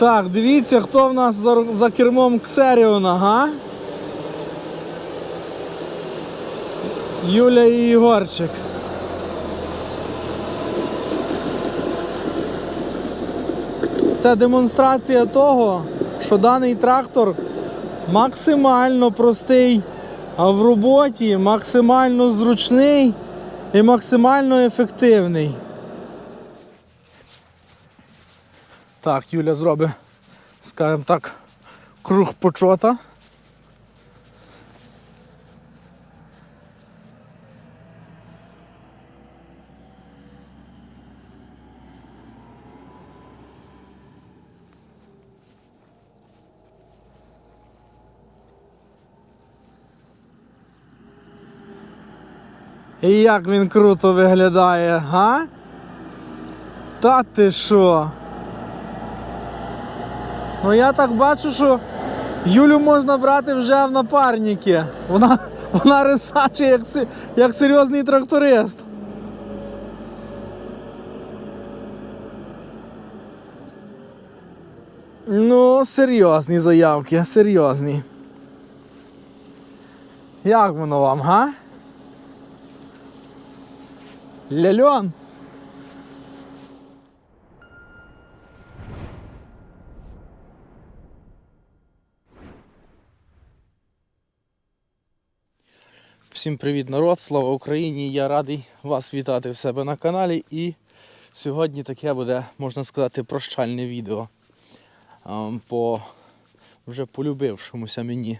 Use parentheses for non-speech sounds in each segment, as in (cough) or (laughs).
Так, дивіться, хто в нас за, за кермом Ксеріона, га? Юля і Ігорчик. Це демонстрація того, що даний трактор максимально простий в роботі, максимально зручний і максимально ефективний. Так, Юля зробить, скажімо так, круг почота. І як він круто виглядає, га? Та ти що? Ну я так бачу, що Юлю можна брати вже в напарники. Вона, (laughs) вона рисаче як, як серйозний тракторист. Ну, серйозні заявки, серйозні. Як воно вам, га? Ляльон? Всім привіт, народ! Слава Україні! Я радий вас вітати в себе на каналі. І сьогодні таке буде, можна сказати, прощальне відео ем, по вже полюбившомуся мені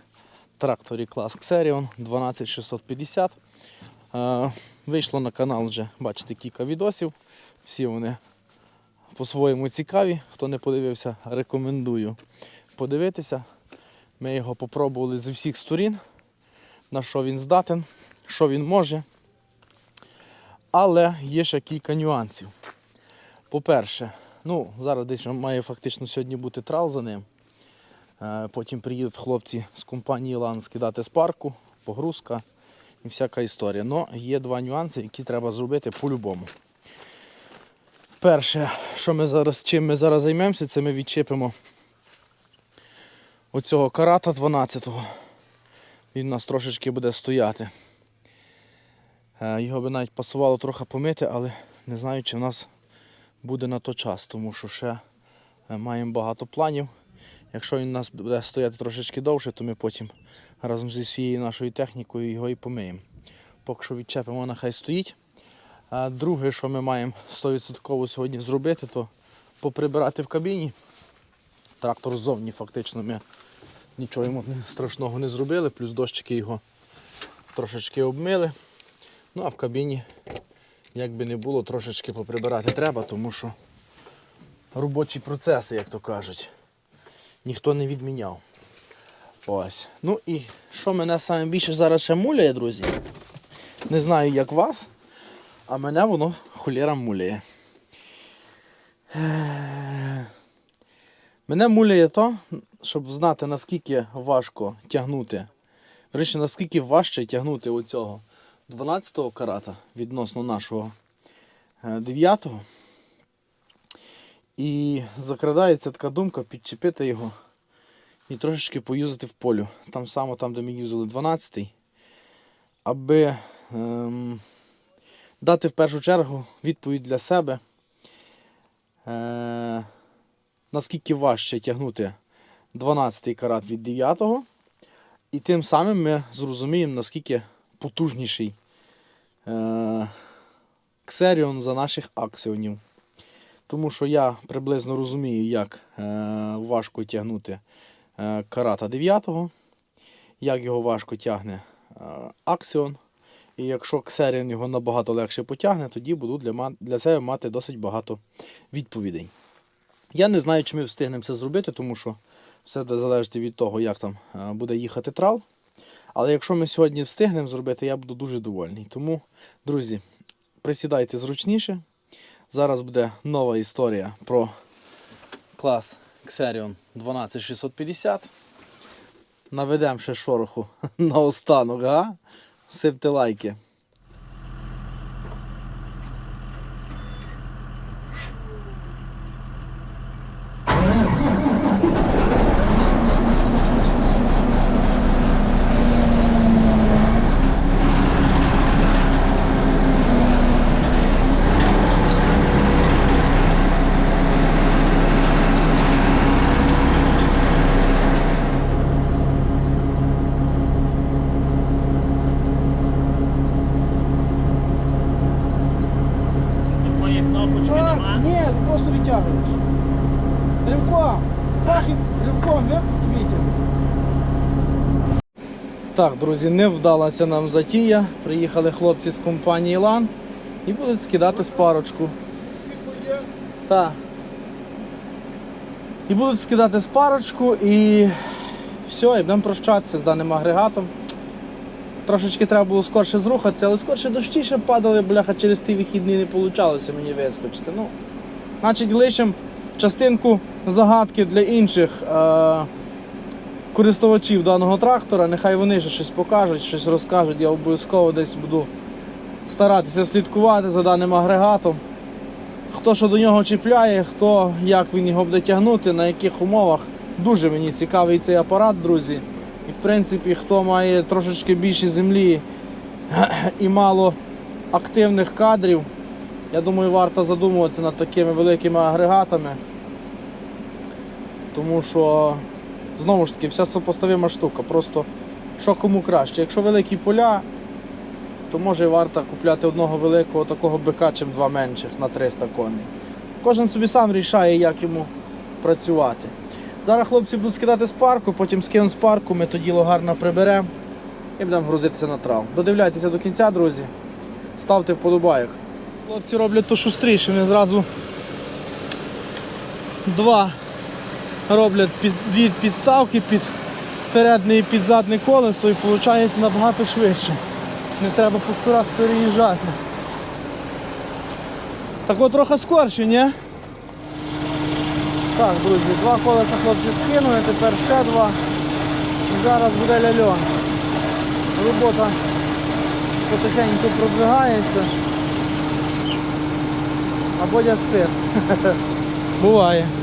тракторі клас Xerion 12650. Е, Вийшло на канал вже, бачите, кілька відосів. Всі вони по-своєму цікаві. Хто не подивився, рекомендую подивитися. Ми його попробували з усіх сторін, на що він здатен, що він може. Але є ще кілька нюансів. По-перше, ну, зараз десь має фактично сьогодні бути трал за ним. Е, Потім приїдуть хлопці з компанії Лан скидати з парку, погрузка і всяка історія. Но є два нюанси, які треба зробити по-любому. Перше, що ми зараз, чим ми зараз займемося, це ми відчепимо оцього карата 12-го. Він у нас трошечки буде стояти. Е, Його би навіть пасувало трохи помити, але не знаю, чи в нас буде на то час, тому що ще е, маємо багато планів. Якщо він у нас буде стояти трошечки довше, то ми потім разом зі всією нашою технікою його і помиємо. Поки що відчепимо, нехай стоїть. А друге, що ми маємо 100% сьогодні зробити, то поприбирати в кабіні. Трактор ззовні фактично ми нічого йому страшного не зробили, плюс дощики його трошечки обмили. Ну а в кабіні, як би не було, трошечки поприбирати треба, тому що робочі процеси, як то кажуть, ніхто не відміняв. Ось. Ну і що мене саме більше зараз ще муляє, друзі? Не знаю, як вас, а мене воно холєра муляє. Мене муляє то, щоб знати, наскільки важко тягнути. Врешті, наскільки важче тягнути оцього 12-го карата відносно нашого 9-го. І закрадається така думка підчепити його і трошечки поюзати в полю. Там само, там, де ми юзали 12-й, аби ем, дати в першу чергу відповідь для себе, е, наскільки важче тягнути 12-й карат від 9-го. І тим самим ми зрозуміємо, наскільки потужніший е, ксеріон за наших аксіонів. Тому що я приблизно розумію, як е, важко тягнути е, карата 9-го, як його важко тягне е, аксіон. І якщо ксеріон його набагато легше потягне, тоді буду для себе мати досить багато відповідей. Я не знаю, чи ми встигнемо це зробити, тому що все буде залежати від того, як там е, буде їхати трал. Але якщо ми сьогодні встигнемо зробити, я буду дуже довольний. Тому, друзі, присідайте зручніше. Зараз буде нова історія про клас Xerion 12650. Наведемо ще шороху (laughs) на останок, а? Сипте лайки. Ривком! Фахів ривком? Вітя. Так, друзі, не вдалася нам затія. Приїхали хлопці з компанії Лан і будуть скидати з парочку. Так. І будуть скидати з парочку і все, і будемо прощатися з даним агрегатом. Трошечки треба було скорше зрухатися, але скорше дощі падали, бляха, через ті вихідні не вийшло мені вискочити. Ну, значить, лишимо частинку загадки для інших е- користувачів даного трактора. Нехай вони ще щось покажуть, щось розкажуть. Я обов'язково десь буду старатися слідкувати за даним агрегатом. Хто що до нього чіпляє, хто як він його буде тягнути, на яких умовах. Дуже мені цікавий цей апарат, друзі. І в принципі, хто має трошечки більше землі (clears throat) і мало активних кадрів, я думаю, варто задумуватися над такими великими агрегатами. Тому що, знову ж таки, вся сопоставима штука. Просто що кому краще. Якщо великі поля, то може варто купляти одного великого такого бика, чим два менших на 300 коней. Кожен собі сам рішає, як йому працювати. Зараз хлопці будуть скидати з парку, потім скинуть з парку, ми то діло гарно приберемо і будемо грузитися на трав. Додивляйтеся до кінця, друзі. Ставте вподобайок. Хлопці роблять то шустріше, вони зразу два роблять під, дві підставки під передне і під задне колесо і виходить набагато швидше. Не треба по сто раз переїжджати. Так от трохи скорше, ні? Так, друзі, два колеса хлопці скинули, тепер ще два. І зараз буде ляльон. Робота потихеньку продвигається. Acabou de SP. Boa, é.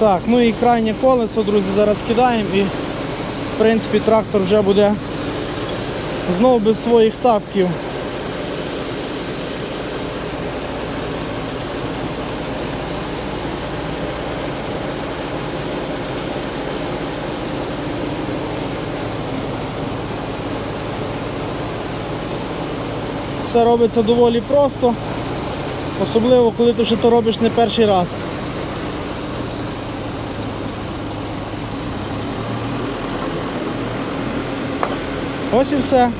Так, ну і крайнє колесо, друзі, зараз кидаємо і в принципі трактор вже буде знову без своїх тапків. Все робиться доволі просто, особливо коли ти вже то робиш не перший раз. Ось і все.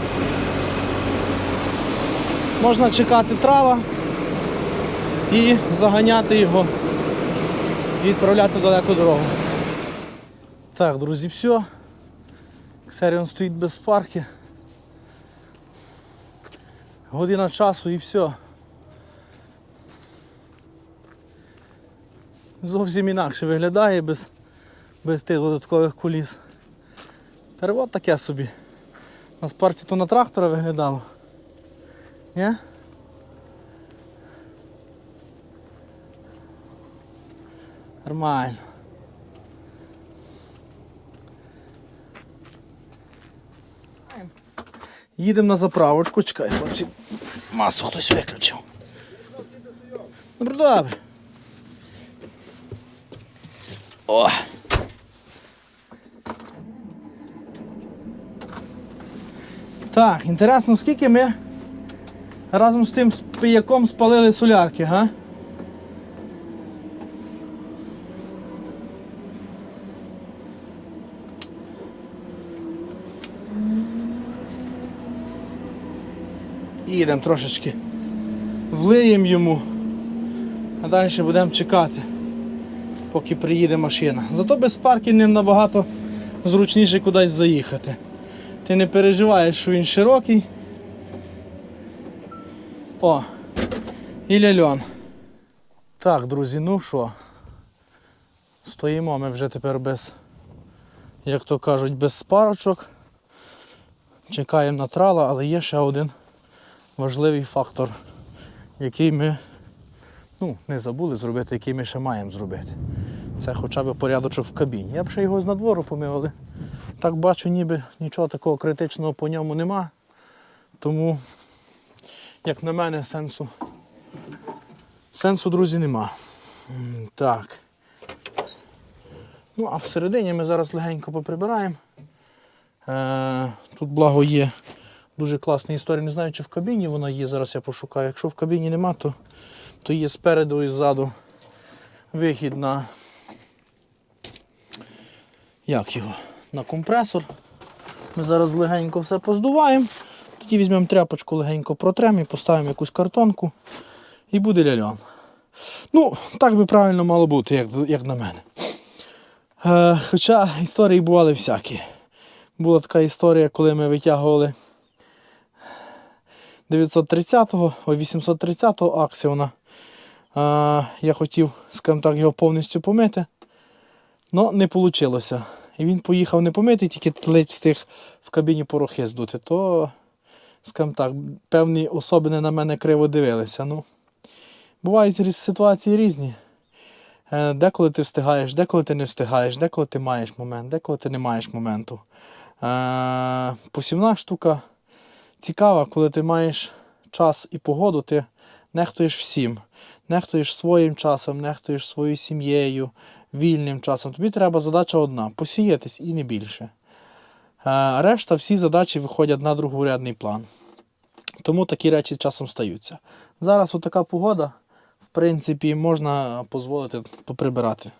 Можна чекати трава і заганяти його і відправляти в далеку дорогу. Так, друзі, все. Ксеріон стоїть без парки. Година часу і все. Зовсім інакше виглядає без, без тих додаткових куліс. Перевод таке собі. На спарці то на трактора виглядало. Ні? Нормально. Їдемо на заправочку, чекай, хлопці. Масу хтось виключив. Добре, добре. О! Так, інтересно, скільки ми разом з тим пияком спалили солярки, га? Їдемо трошечки. Влиємо йому, а далі будемо чекати, поки приїде машина. Зато без паркінгів набагато зручніше кудись заїхати. Ти не переживаєш, що він широкий. О, і ляльон. Так, друзі, ну що? Стоїмо ми вже тепер без, як то кажуть, без спарочок. Чекаємо на трала, але є ще один важливий фактор, який ми ну, не забули зробити, який ми ще маємо зробити. Це хоча б порядочок в кабіні. Я б ще його з надвору помив, але так бачу, ніби нічого такого критичного по ньому нема. Тому, як на мене, сенсу. Сенсу, друзі, нема. Так. Ну, а всередині ми зараз легенько поприбираємо. Е, тут благо є дуже класна історія. Не знаю, чи в кабіні вона є. Зараз я пошукаю. Якщо в кабіні нема, то, то є спереду і ззаду вихід на. Як його? На компресор. Ми зараз легенько все поздуваємо. Тоді візьмемо тряпочку, легенько протремо і поставимо якусь картонку. І буде ляльон. Ну, так би правильно мало бути, як, як на мене. Е, хоча історії бували всякі. Була така історія, коли ми витягували 930-го, 830-го аксіона. Е, я хотів, скажімо так, його повністю помити. але не вийшло. І він поїхав не помитий, тільки ледь встиг в кабіні порохи здути. То, скажімо так, певні особини на мене криво дивилися. Ну, бувають ситуації різні. Е, Деколи ти встигаєш, деколи ти не встигаєш, деколи ти маєш момент, деколи ти не маєш моменту. Е, Посівна штука цікава, коли ти маєш час і погоду, ти нехтуєш всім. Нехтуєш своїм часом, нехтуєш своєю сім'єю, вільним часом. Тобі треба задача одна посіятись і не більше. Решта всі задачі виходять на другорядний план. Тому такі речі часом стаються. Зараз отака погода, в принципі, можна дозволити поприбирати.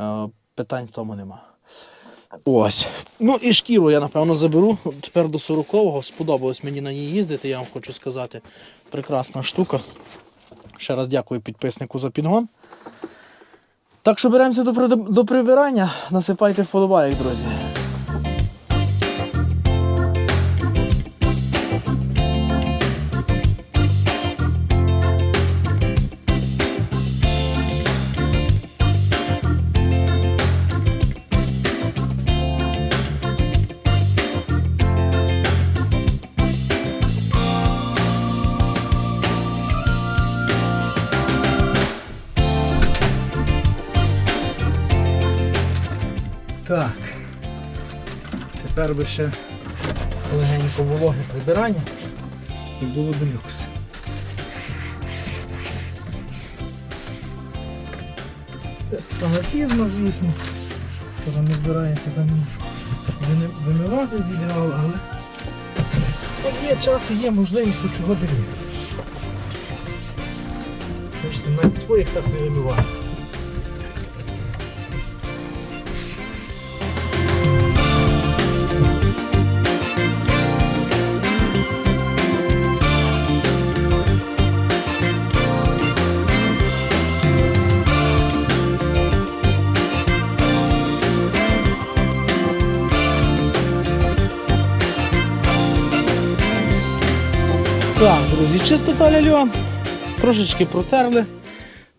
Е, Питань в тому нема. Ось. Ну і шкіру я, напевно, заберу. Тепер до 40-го. Сподобалось мені на ній їздити, я вам хочу сказати. Прекрасна штука. Ще раз дякую підписнику за підгон. Так що беремося до, до прибирання. Насипайте вподобайок, друзі. Тепер би ще легенько вологе прибирання і було б люкс. Без фанатізму, звісно. Хто не збирається там вимивати в ідеал, але є час і є можливість, то чого б. Бачите, навіть своїх так не вимиваю. Друзі, чистота ляльон. Трошечки протерли,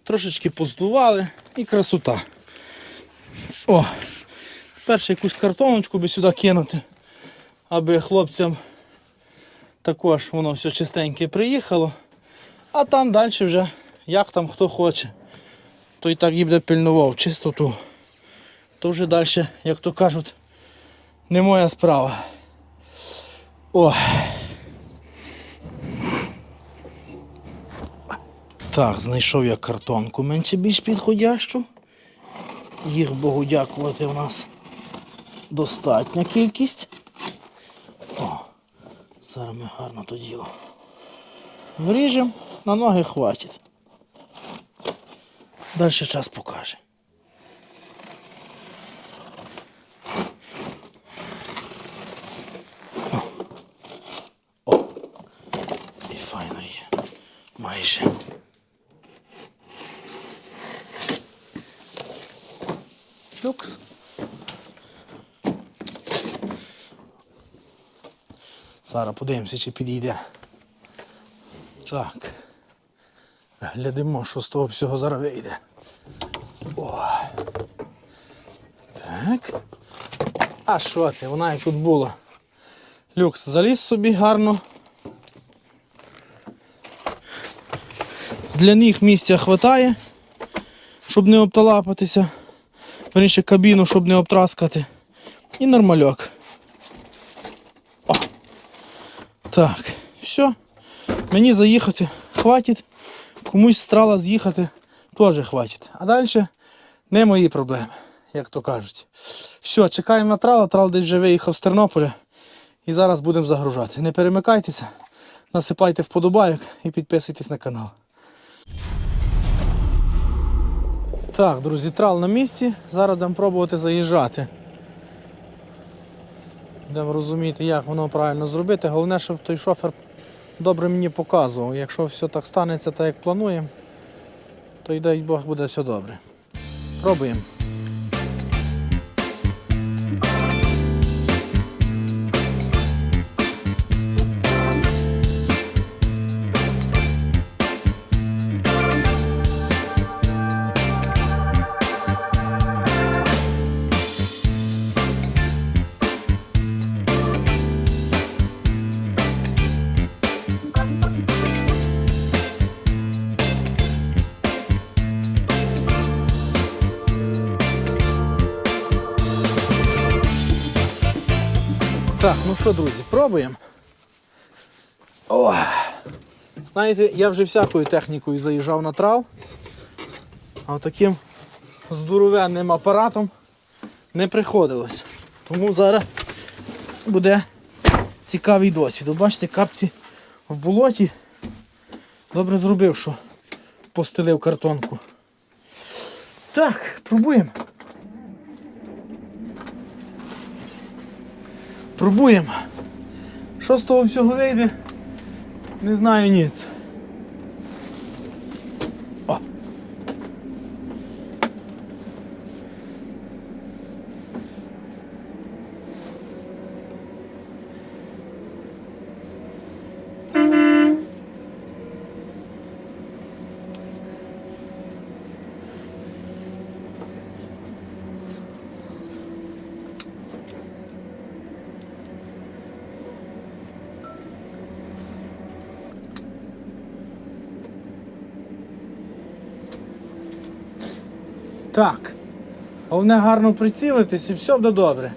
трошечки поздували і красота. О, перше якусь картоночку би сюди кинути, аби хлопцям також воно все чистеньке приїхало. А там далі вже як там хто хоче. То і так і буде пильнував чистоту. То вже далі, як то кажуть, не моя справа. О. Так, знайшов я картонку менше більш підходящу. Їх Богу дякувати у нас достатня кількість. О, зараз ми гарно то діло. Вріжемо, на ноги хватить. Далі час покаже. О. О. І файно є. Майже. Люкс. Зараз подивимося, чи підійде. Так. Глядимо, що з того всього зараз вийде. О. Так. А що ти? Вона як тут була. Люкс заліз собі гарно. Для них місця вистачає, щоб не обталапатися. Верніше кабіну, щоб не обтраскати. І нормальок. О. Так, все. Мені заїхати хватить. Комусь страла з'їхати теж хватить. А далі не мої проблеми, як то кажуть. Все, чекаємо на трала, трал десь вже виїхав з Тернополя. І зараз будемо загружати. Не перемикайтеся, насипайте вподобайок і підписуйтесь на канал. Так, друзі, трал на місці. Зараз будемо пробувати заїжджати. Будемо розуміти, як воно правильно зробити. Головне, щоб той шофер добре мені показував. Якщо все так станеться, так як плануємо, то й дай Бог буде все добре. Пробуємо. Що, друзі, пробуємо. О! Знаєте, я вже всякою технікою заїжджав на трав, а таким здоровенним апаратом не приходилось. Тому зараз буде цікавий досвід. Бачите, капці в болоті. Добре зробив, що постелив картонку. Так, пробуємо. Пробуємо. Що з того всього вийде? Не знаю ніц. Так. Головне гарно прицілитись і все буде добре.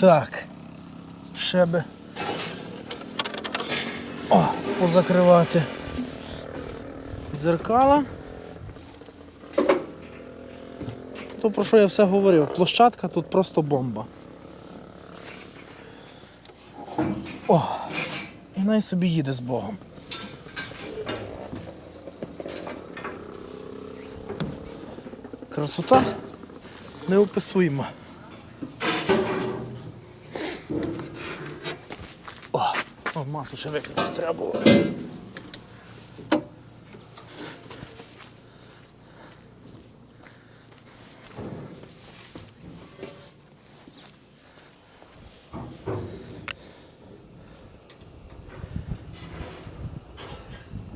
Так. Ще би. О, позакривати. Дзеркала. То про що я все говорив? Площадка тут просто бомба. О! І най собі їде з Богом. Красота неописуєма. О, о, масу ще виключити треба було.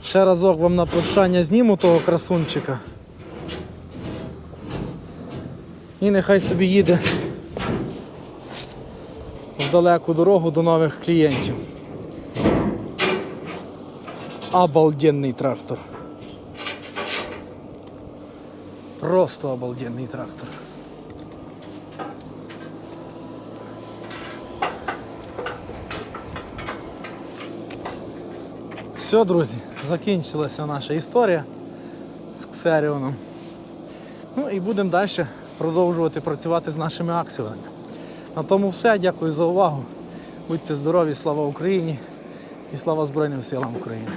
Ще разок вам на прощання зніму того красунчика. І нехай собі їде в далеку дорогу до нових клієнтів. Обалденний трактор. Просто обалденний трактор. Все, друзі, закінчилася наша історія з Ксеріоном. Ну і будемо далі продовжувати працювати з нашими акціями. На тому все. Дякую за увагу. Будьте здорові, слава Україні і слава Збройним силам України.